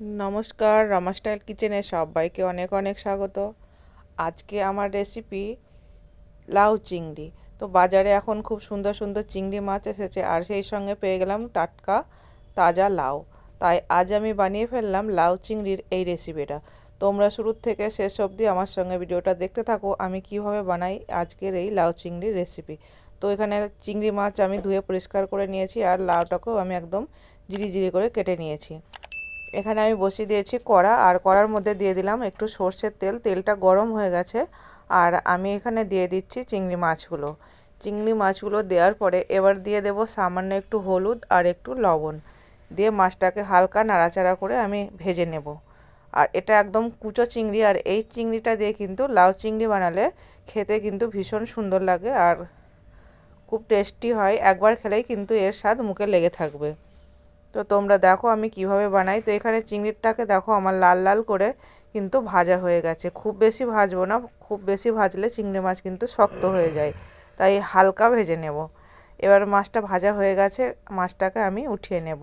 নমস্কার, রমা স্টাইল কিচেনে সবাইকে অনেক অনেক স্বাগত। আজকে আমার রেসিপি লাউ চিংড়ি। তো বাজারে এখন খুব সুন্দর সুন্দর চিংড়ি মাছ এসেছে আর সেই সঙ্গে পেয়ে গেলাম টাটকা তাজা লাউ। তাই আজ আমি বানিয়ে ফেললাম লাউ চিংড়ির এই রেসিপিটা তোমরা শুরুর থেকে শেষ অবধি আমার সঙ্গে ভিডিওটা দেখতে থাকো, আমি কীভাবে বানাই আজকের এই লাউ চিংড়ির রেসিপি তো এখানে চিংড়ি মাছ আমি ধুয়ে পরিষ্কার করে নিয়েছি আর লাউটাকেও আমি একদম জিরি জিরি করে কেটে নিয়েছি। এখানে আমি বসিয়ে দিয়েছি কড়া, আর কড়ার মধ্যে দিয়ে দিলাম একটু সর্ষের তেল। তেলটা গরম হয়ে গেছে, আর আমি এখানে দিয়ে দিচ্ছি চিংড়ি মাছগুলো। চিংড়ি মাছগুলো দেওয়ার পরে এবার দিয়ে দেব সামান্য একটু হলুদ আর একটু লবণ। দিয়ে মাছটাকে হালকা নাড়াচাড়া করে আমি ভেজে নেব। আর এটা একদম কুচো চিংড়ি, আর এই চিংড়িটা দিয়ে কিন্তু লাউ চিংড়ি বানালে খেতে কিন্তু ভীষণ সুন্দর লাগে আর খুব টেস্টি হয়। একবার খেলেই কিন্তু এর স্বাদ মুখে লেগে থাকবে। তো তোমরা দেখো আমি কীভাবে বানাই। তো এখানে চিংড়িটাকে দেখো আমার লাল লাল করে কিন্তু ভাজা হয়ে গেছে। খুব বেশি ভাজবো না, খুব বেশি ভাজলে চিংড়ি মাছ কিন্তু শক্ত হয়ে যায়। তাই হালকা ভেজে নেব। এবার মাছটা ভাজা হয়ে গেছে, মাছটাকে আমি উঠিয়ে নেব।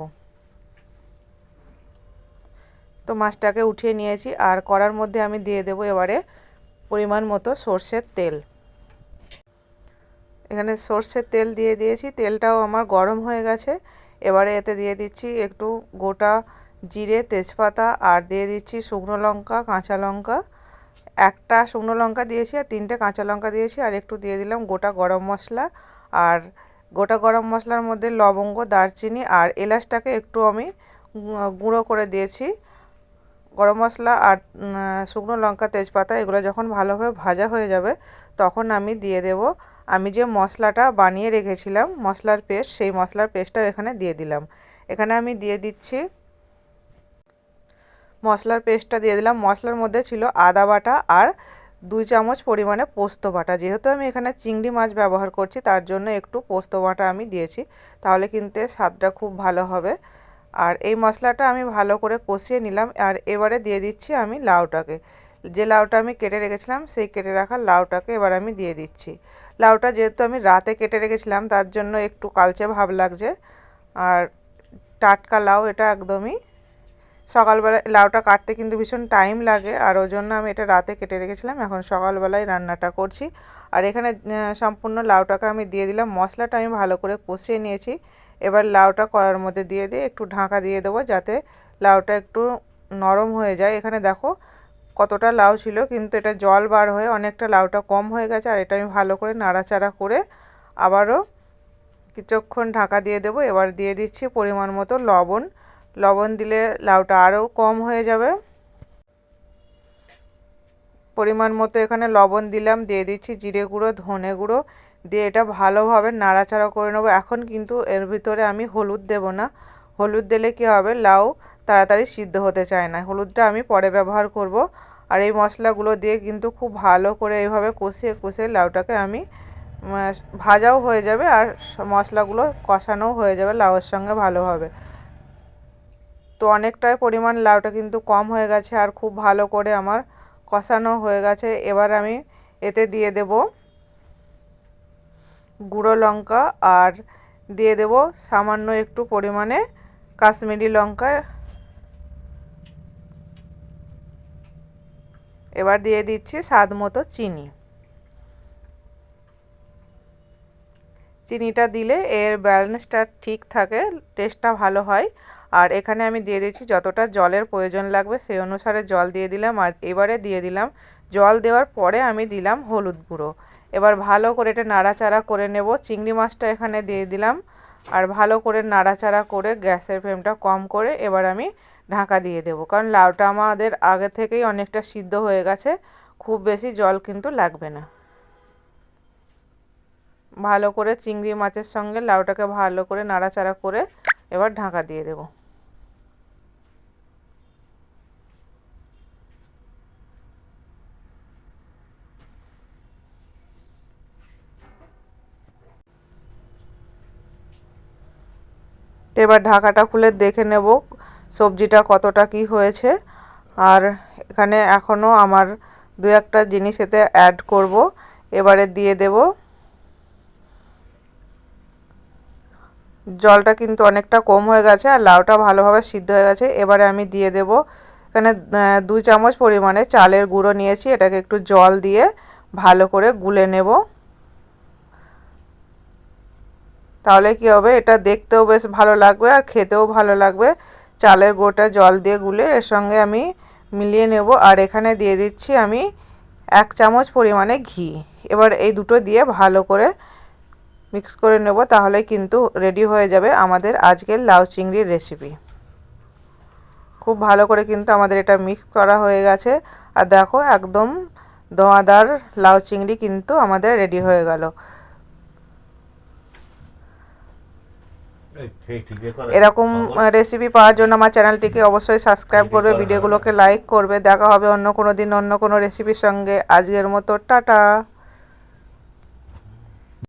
তো মাছটাকে উঠিয়ে নিয়েছি আর কড়ার মধ্যে আমি দিয়ে দেব এবারে পরিমাণ মতো সর্ষের তেল। এখানে সর্ষের তেল দিয়ে দিয়েছি, তেলটাও আমার গরম হয়ে গেছে। এবারে এতে দিয়ে দিচ্ছি একটু গোটা জিরে তেজপাতা আর দিয়ে দিচ্ছি শুকনো লঙ্কা, কাঁচা লঙ্কা। একটা শুকনো লঙ্কা দিয়েছি আর তিনটে কাঁচা লঙ্কা দিয়েছি আর একটু দিয়ে দিলাম গোটা গরম মশলা। আর গোটা গরম মশলার মধ্যে লবঙ্গ, দারচিনি আর এলাচটাকে একটু আমি গুঁড়ো করে দিয়েছি। গরম মশলা আর শুকনো লঙ্কা, তেজপাতা এগুলো যখন ভালোভাবে ভাজা হয়ে যাবে তখন আমি দিয়ে দেব। আমি যে মশলাটা বানিয়ে রেখেছিলাম, মশলার পেস্ট, সেই মশলার পেস্টটাও এখানে দিয়ে দিলাম। এখানে আমি দিয়ে দিচ্ছি, মশলার পেস্টটা দিয়ে দিলাম। মশলার মধ্যে ছিল আদা বাটা আর দুই চামচ পরিমাণে পোস্ত বাটা। যেহেতু আমি এখানে চিংড়ি মাছ ব্যবহার করছি, তার জন্য একটু পোস্ত বাটা আমি দিয়েছি, তাহলে কিন্তু স্বাদটা খুব ভালো হবে। আর এই মশলাটা আমি ভালো করে কষিয়ে নিলাম, আর এবারে দিয়ে দিচ্ছি আমি লাউটাকে। যে লাউটা আমি কেটে রেখেছিলাম, সেই কেটে রাখা লাউটাকে এবার আমি দিয়ে দিচ্ছি। লাউটা যেহেতু আমি রাতে কেটে রেখেছিলাম, তার জন্য একটু কালচে ভাব লাগছে। আর টাটকা লাউ এটা একদমই সকালবেলা, লাউটা কাটতে কিন্তু ভীষণ টাইম লাগে। আর ওই জন্য আমি এটা রাতে কেটে রেখেছিলাম, এখন সকালবেলায় রান্নাটা করছি। আর এখানে সম্পূর্ণ লাউটাকে আমি দিয়ে দিলাম, মশলাটা আমি ভালো করে কষিয়ে নিয়েছি। এবার লাউটা কড়ার মধ্যে দিয়ে দিয়ে একটু ঢাকা দিয়ে দেবো, যাতে লাউটা একটু নরম হয়ে যায়। এখানে দেখো কতটা লাউ ছিল, কিন্তু এটা জল বার হয়ে অনেকটা লাউটা কম হয়ে গেছে, আর এটা আমি ভালো করে নাড়াচাড়া করে আবারও কিছুক্ষণ ঢাকা দিয়ে দেবো। এবার দিয়ে দিচ্ছি পরিমাণ মতো লবণ। লবণ দিলে লাউটা আরও কম হয়ে যাবে। পরিমাণ মতো এখানে লবণ দিলাম, দিয়ে দিচ্ছি জিরে গুঁড়ো, ধনে গুঁড়ো, দিয়ে এটা ভালোভাবে নাড়াচাড়া করে নেব। এখন কিন্তু এর ভিতরে আমি হলুদ দেব না। হলুদ দিলে কী হবে? লাউ তাড়াতাড়ি সিদ্ধ হতে চায় না। হলুদটা আমি পরে ব্যবহার করব। আর এই মশলাগুলো দিয়ে কিন্তু খুব ভালো করে এইভাবে কষিয়ে কষিয়ে লাউটাকে আমি ভাজাও হয়ে যাবে আর মশলাগুলো কষানোও হয়ে যাবে লাউয়ের সঙ্গে ভালোভাবে তো অনেকটাই পরিমাণ লাউটা কিন্তু কম হয়ে গেছে আর খুব ভালো করে আমার কষানো হয়ে গেছে। এবার আমি এতে দিয়ে দেব গুঁড়ো লঙ্কা আর দিয়ে দেব সামান্য একটু পরিমাণে কাশ্মীরি লঙ্কা। এবার দিয়ে দিচ্ছি স্বাদ মতো চিনি। চিনিটা দিলে এর ব্যালেন্সটা ঠিক থাকে, টেস্টটা ভালো হয়। আর এখানে আমি দিয়ে দিচ্ছি যতটা জলের প্রয়োজন লাগবে সেই অনুসারে জল দিয়ে দিলাম। আর এবারে দিয়ে দিলাম, জল দেওয়ার পরে আমি দিলাম হলুদ গুঁড়ো। এবার ভালো করে এটা নাড়াচাড়া করে নেব। চিংড়ি মাছটা এখানে দিয়ে দিলাম। আর ভালো করে নাড়াচাড়া করে গ্যাসের ফ্লেমটা কম করে এবার আমি ঢাকা দিয়ে দেব। কারণ লাউটা আমাদের আগে থেকেই অনেকটা সিদ্ধ হয়ে গেছে, খুব বেশি জল কিন্তু লাগবে না। ভালো করে চিংড়ি মাছের সঙ্গে লাউটাকে ভালো করে নাড়াচাড়া করে এবার ঢাকা দিয়ে দেবো। এবার ঢাকাটা খুলে দেখে নেব সবজিটা কতটা কি হয়েছে। আর এখানে এখনও আমার দু একটা জিনিস এতে অ্যাড করব। এবারে দিয়ে দেব। জলটা কিন্তু অনেকটা কম হয়ে গেছে আর লাউটা ভালোভাবে সিদ্ধ হয়ে গেছে। এবারে আমি দিয়ে দেব। এখানে দুই চামচ পরিমাণে চালের গুঁড়ো নিয়েছি। এটাকে একটু জল দিয়ে ভালো করে গুলে নেব। তাহলে কি হবে? এটা দেখতেও বেশ ভালো লাগবে আর খেতেও ভালো লাগবে। চালের গোটা জল দিয়ে গুলে এর সঙ্গে আমি মিলিয়ে নেব। আর এখানে দিয়ে দিচ্ছি আমি এক চামচ পরিমাণে ঘি। এবার এই দুটো দিয়ে ভালো করে মিক্স করে নেব তাহলে কিন্তু রেডি হয়ে যাবে আমাদের আজকের লাউ চিংড়ির রেসিপি খুব ভালো করে কিন্তু আমাদের এটা মিক্স করা হয়ে গেছে। আর দেখো একদম দোয়াদার লাউ চিংড়ি কিন্তু আমাদের রেডি হয়ে গেল এই ঠিক ঠিক এ করে। এরকম রেসিপি পাওয়ার জন্য আমার চ্যানেলটিকে অবশ্যই সাবস্ক্রাইব করবে ভিডিওগুলোকে লাইক করবে। দেখা হবে অন্য কোনো দিন অন্য কোনো রেসিপির সঙ্গে। আজকের মতো টাটা।